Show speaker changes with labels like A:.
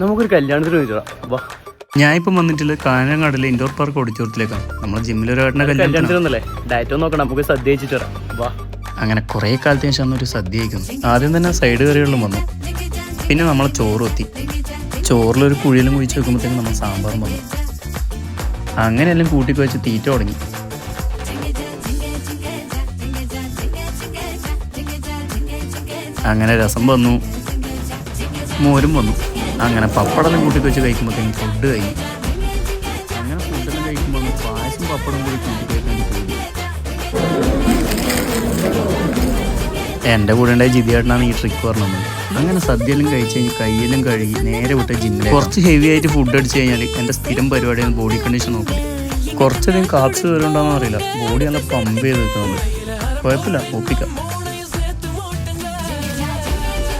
A: നമുക്കൊരു കല്യാണത്തിന് വിളിച്ചോളാം വാ.
B: ഞാൻ ഇപ്പം വന്നിട്ടില്ല കാനങ്ങാടിലെ ഇൻഡോർ പാർക്ക് ഓഡിറ്റോറിയത്തിലേക്കാണ്. നമ്മൾ ജിമ്മിലൊരു ഏട്ടനെ
A: കല്യാണത്തിനൊന്നല്ലേ ഡയറ്റ് നോക്കണം നമുക്ക് സദ്യ കഴിച്ചിട്ട് വരാം വാ.
B: അങ്ങനെ കുറേ കാലത്തിന് ശേഷം ഒരു സദ്യ കഴിക്കുന്നു. ആദ്യം തന്നെ സൈഡ് കറികളിലും വന്നു. പിന്നെ നമ്മൾ ചോറ് എത്തി ചോറിലൊരു കുഴിയിലും കുഴിച്ച് വെക്കുമ്പോഴത്തേക്കും നമ്മൾ സാമ്പാറും വന്നു. അങ്ങനെയെല്ലാം കൂട്ടി വെച്ച് തീറ്റ തുടങ്ങി. അങ്ങനെ രസം വന്നു. മോരും വന്നു. അങ്ങനെ പപ്പടം കൂട്ടി വെച്ച് കഴിക്കുമ്പോഴത്തേക്കും ഫുഡ് കഴി അങ്ങനെ ഫുഡ് കഴിക്കുമ്പോൾ പായസം പപ്പടം കൂടി കൂട്ടി കഴിക്കാൻ എന്റെ കൂടെ ഉണ്ടായ ജിതിയേട്ടനാണ് ഈ ട്രിക്ക് പറഞ്ഞത്. അങ്ങനെ സദ്യയിലും കഴിച്ച് കഴിഞ്ഞ് കയ്യിലും കഴുകി നേരെ വിട്ട ജിമ്മിൽ കുറച്ച് ഹെവി ആയിട്ട് ഫുഡ് അടിച്ച് കഴിഞ്ഞാൽ എന്റെ സ്ഥിരം പരിപാടിയാണ് ബോഡി കണ്ടീഷൻ നോക്കി കുറച്ചധികം കാപ്സ് വരുന്നുണ്ടോ അറിയില്ല. ബോഡി നല്ല പമ്പ് ചെയ്ത് നിൽക്കുന്നുണ്ട് കുഴപ്പമില്ല ഒപ്പിക്കാം.